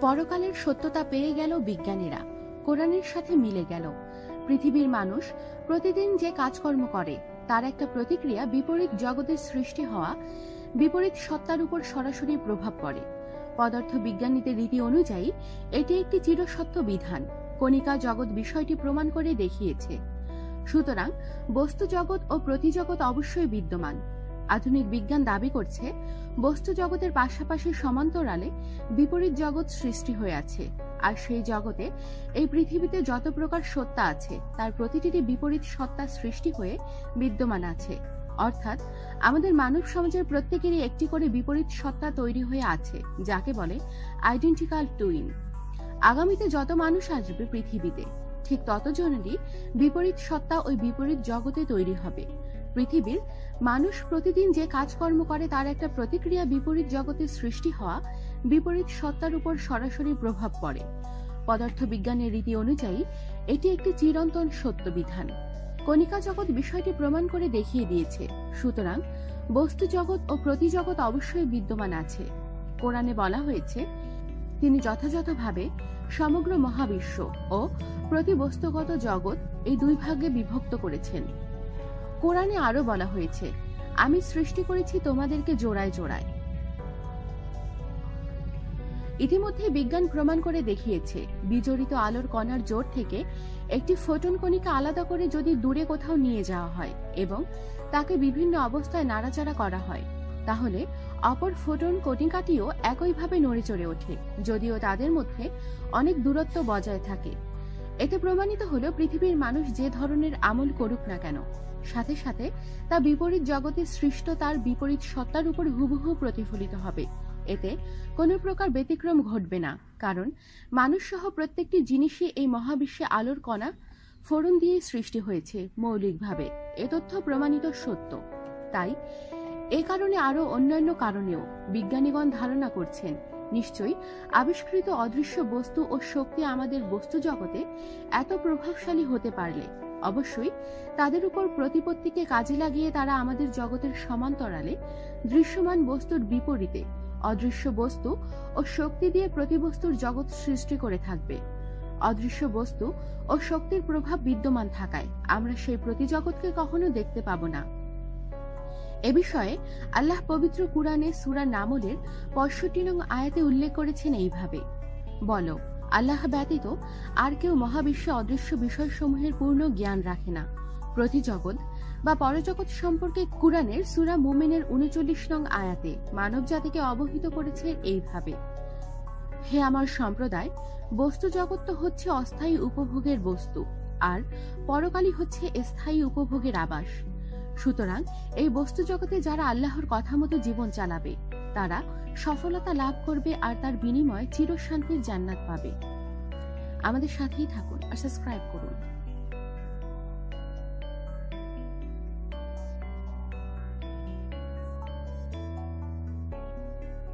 পরকালের সত্যতা পেয়ে গেল বিজ্ঞানীরা। কোরআনের সাথে মিলে গেল। পৃথিবীর মানুষ প্রতিদিন যে কাজকর্ম করে, তার একটা প্রতিক্রিয়া বিপরীত জগতের সৃষ্টি হওয়া, বিপরীত সত্তার উপর সরাসরি প্রভাব পড়ে। পদার্থ বিজ্ঞানীদের রীতি অনুযায়ী, এটি একটি চিরসত্য বিধান। কণিকা জগৎ বিষয়টি প্রমাণ করে দেখিয়েছে। সুতরাং বস্তু জগৎ ও প্রতিজগৎ অবশ্যই বিদ্যমান। আধুনিক বিজ্ঞান দাবি করছে, বস্তু জগতের পাশাপাশি সমান্তরালে বিপরীত জগৎ সৃষ্টি হয়ে আছে। আর সেই জগতে এই পৃথিবীতে যত প্রকার সত্তা আছে, তার প্রতিটিরই বিপরীত সত্তা সৃষ্টি হয়ে বিদ্যমান আছে। অর্থাৎ, আমাদের মানব সমাজের প্রত্যেকেরই একটি করে বিপরীত সত্তা তৈরি হয়ে আছে, যাকে বলে আইডেন্টিক্যাল টুইন আগামীতে যত মানুষ আসবে পৃথিবীতে, ঠিক ততজনেরই বিপরীত সত্তা ওই বিপরীত জগতে তৈরি হবে। পৃথিবীর মানুষ প্রতিদিন যে কাজকর্ম করে তার একটা প্রতিক্রিয়া বিপরীত জগতে সৃষ্টি হওয়া, বিপরীত সত্তার উপর সরাসরি প্রভাব পড়ে। পদার্থ বিজ্ঞানের রীতি অনুযায়ী, এটি একটি চিরন্তন সত্য বিধান কণিকা জগৎ বিষয়টি প্রমাণ করে দেখিয়ে দিয়েছে। সুতরাং, বস্তু জগৎ ও প্রতিজগৎ অবশ্যই বিদ্যমান আছে। কোরআনে বলা হয়েছে, তিনি যথাযথভাবে সমগ্র মহাবিশ্ব ও প্রতিবস্তুগত জগৎ এই দুই ভাগে বিভক্ত করেছেন। কোরআনে আরও বলা হয়েছে, আমি সৃষ্টি করেছি তোমাদেরকে জোড়ায় জোড়ায়। ইতিমধ্যে বিজ্ঞান প্রমাণ করে দেখিয়েছে, বিজড়িত আলোর কণার জোর থেকে একটি ফোটন কণিকা আলাদা করে যদি দূরে কোথাও নিয়ে যাওয়া হয় এবং তাকে বিভিন্ন অবস্থায় নাড়াচাড়া করা হয়, তাহলে অপর ফোটন কণিকাটিও একইভাবে নড়ে চড়ে ওঠে, যদিও তাদের মধ্যে অনেক দূরত্ব বজায় থাকে। এতে প্রমাণিত হলো পৃথিবীর মানুষ যে ধরনের আমল করুক না কেন। সাথে সাথে তা বিপরীত জগতে সৃষ্ট তার বিপরীত সত্তার উপর হুবহু প্রতিফলিত হবে। এতে কোনো প্রকার ব্যতিক্রম ঘটবে না, কারণ মানুষ সহ প্রত্যেকটি জিনিসই এই মহাবিশ্বে আলোর কণা, ফোড়ন দিয়ে সৃষ্টি হয়েছে মৌলিকভাবে। এ তথ্য প্রমাণিত সত্য। তাই এ কারণে আরও অন্যান্য কারণেও বিজ্ঞানীগণ ধারণা করছেন নিশ্চয়ই আবিষ্কৃত অদৃশ্য বস্তু ও শক্তি আমাদের বস্তু জগতে এত প্রভাবশালী হতে পারলে। অবশ্যই তাদের উপর প্রতিপত্তিকে কাজে লাগিয়ে তারা আমাদের জগতের সমান্তরালে দৃশ্যমান বস্তুর বিপরীতে অদৃশ্য বস্তু ও শক্তি দিয়ে প্রতিবস্তুর জগৎ সৃষ্টি করে থাকবে। অদৃশ্য বস্তু ও শক্তির প্রভাব বিদ্যমান থাকায় আমরা সেই প্রতিজগৎকে কখনো দেখতে পাব না। এ বিষয়ে আল্লাহ পবিত্র কুরআনে সূরা নামলের পঁয়ষট্টি নং আয়াতে উল্লেখ করেছেন এইভাবে। বলো, আল্লাহ ব্যতীত আর কেউ মহাবিশ্বে অদৃশ্য বিষয়সমূহের পূর্ণ জ্ঞান রাখে না। প্রতিজগৎ বা পরজগৎ সম্পর্কে কুরআনের সূরা মুমিনের উনচল্লিশ নং আয়াতে মানব জাতিকে অবহিত করেছে এইভাবে। হে আমার সম্প্রদায়, বস্তু জগৎ তো হচ্ছে অস্থায়ী উপভোগের বস্তু, আর পরকালই হচ্ছে স্থায়ী উপভোগের আবাস। সুতরাং এই বস্তু জগতে যারা আল্লাহর কথা মতো জীবন চালাবে, তারা সফলতা লাভ করবে আর তার বিনিময়ে চিরশান্তির জান্নাত পাবে। আমাদের সাথেই থাকুন আর সাবস্ক্রাইব করুন।